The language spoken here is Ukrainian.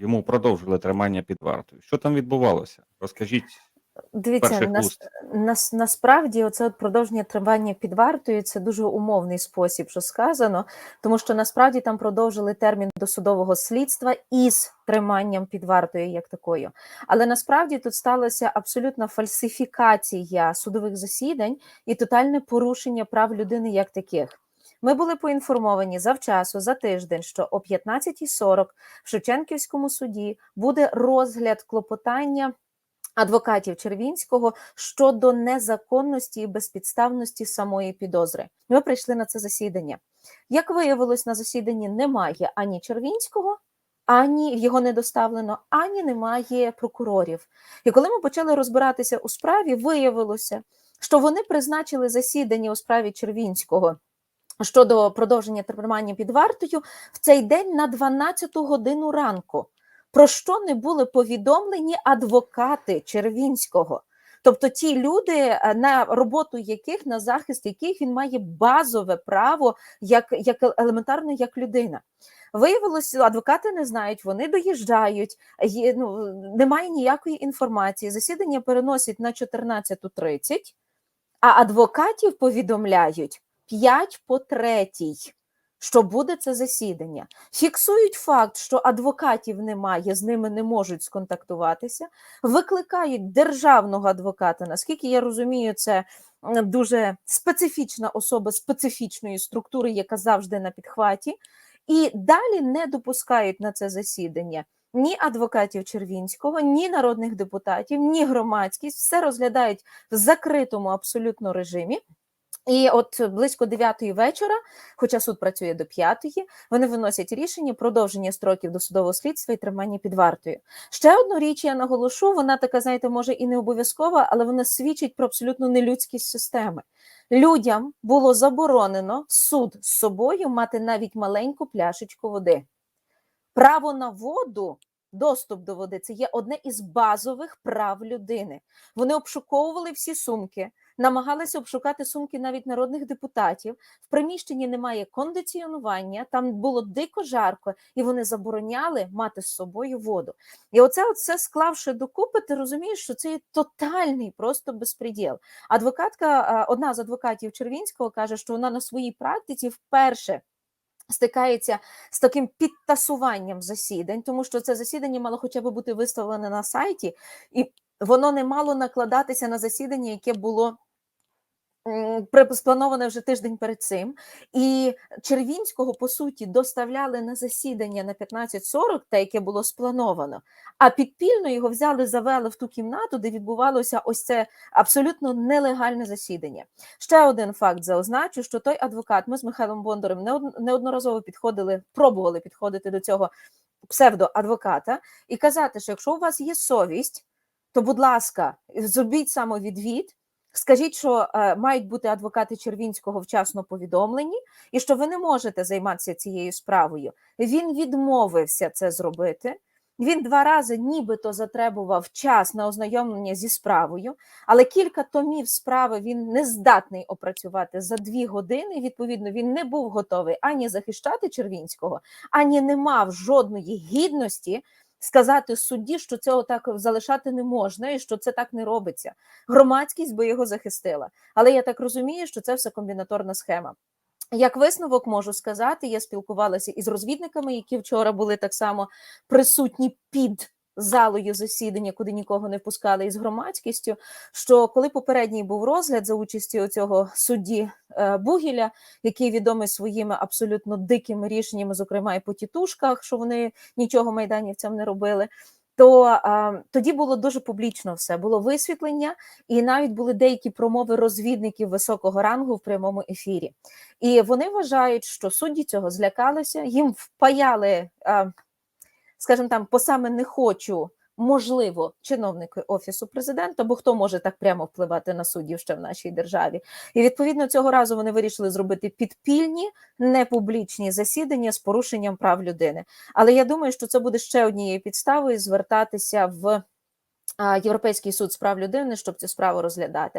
йому продовжили тримання під вартою. Що там відбувалося? Розкажіть Дивіться, нас, нас, насправді оце от продовження тривання під вартою це дуже умовний спосіб, що сказано, тому що насправді там продовжили термін досудового слідства із триманням під вартою як такою. Але насправді тут сталася абсолютна фальсифікація судових засідань і тотальне порушення прав людини як таких. Ми були поінформовані завчасу за тиждень, що о 15.40 в Шевченківському суді буде розгляд клопотання адвокатів Червінського щодо незаконності і безпідставності самої підозри. Ми прийшли на це засідання. Як виявилось, на засіданні немає ані Червінського, ані його не доставлено, ані немає прокурорів. І коли ми почали розбиратися у справі, виявилося, що вони призначили засідання у справі Червінського. Щодо продовження тримання під вартою в цей день на 12 годину ранку про що не були повідомлені адвокати Червінського. Тобто ті люди, е, на роботу яких на захист яких він має базове право, як як елементарно як людина. Виявилося, адвокати не знають, вони доїжджають, є, ну, немає ніякої інформації. Засідання переносять на 14.30, а адвокатів повідомляють 5 по 3 що буде це засідання. Фіксують факт, що адвокатів немає, з ними не можуть сконтактуватися, викликають державного адвоката. Наскільки я розумію, це дуже специфічна особа специфічної структури, яка завжди на підхваті, і далі не допускають на це засідання. Ні адвокатів Червінського, ні народних депутатів, ні громадськість все розглядають в закритому абсолютно режимі. І от близько 9 вечора, хоча суд працює до 5, вони виносять рішення продовження строків досудового слідства і тримання під вартою. Ще одну річ я наголошу, вона така, знаєте, може і не обов'язкова, але вона свідчить про абсолютну нелюдськість системи. Людям було заборонено суд з собою мати навіть маленьку пляшечку води. Право на воду. Доступ до води це є одне із базових прав людини. Вони обшуковували всі сумки, намагалися обшукати сумки навіть народних депутатів. В приміщенні немає кондиціонування, там було дико жарко, і вони забороняли мати з собою воду. І оце оце склавши докупи, ти розумієш, що це є тотальний просто безпреділ. Адвокатка, одна з адвокатів Червінського каже, що вона на своїй практиці вперше. Стикається з таким підтасуванням засідань, тому що це засідання мало хоча б бути виставлене на сайті, і воно не мало накладатися на засідання, яке було сплановане вже тиждень перед цим. І Червінського, по суті, доставляли на засідання на 15.40, те, яке було сплановано, а підпільно його взяли, завели в ту кімнату, де відбувалося ось це абсолютно нелегальне засідання. Ще один факт заозначу, що той адвокат, ми з Михайлом Бондарем неодноразово підходили, пробували підходити до цього псевдоадвоката і казати, що якщо у вас є совість, то, будь ласка, зробіть самовідвід. Скажіть, що е, мають бути адвокати Червінського вчасно повідомлені, і що ви не можете займатися цією справою. Він відмовився це зробити. Він два рази нібито затребував час на ознайомлення зі справою, але кілька томів справи він не здатний опрацювати за дві години. Відповідно, він не був готовий ані захищати Червінського, ані не мав жодної гідності сказати судді, що цього так залишати не можна, і що це так не робиться. Громадськість би його захистила. Але я так розумію, що це все комбінаторна схема. Як висновок можу сказати, я спілкувалася із розвідниками, які вчора були так само присутні під залою засідання, куди нікого не пускали із громадськістю. Що коли попередній був розгляд за участі цього судді е, Бугіля, який відомий своїми абсолютно дикими рішеннями, зокрема і по тітушках, що вони нічого майданівцям не робили. То а, тоді було дуже публічно все було висвітлення, і навіть були деякі промови розвідників високого рангу в прямому ефірі. І вони вважають, що судді цього злякалися, їм впаяли. А, скажімо там, по саме не хочу, можливо, чиновники офісу президента, бо хто може так прямо впливати на суддів ще в нашій державі, і відповідно цього разу вони вирішили зробити підпільні непублічні засідання з порушенням прав людини. Але я думаю, що це буде ще однією підставою звертатися в. Європейський суд з прав людини, щоб цю справу розглядати.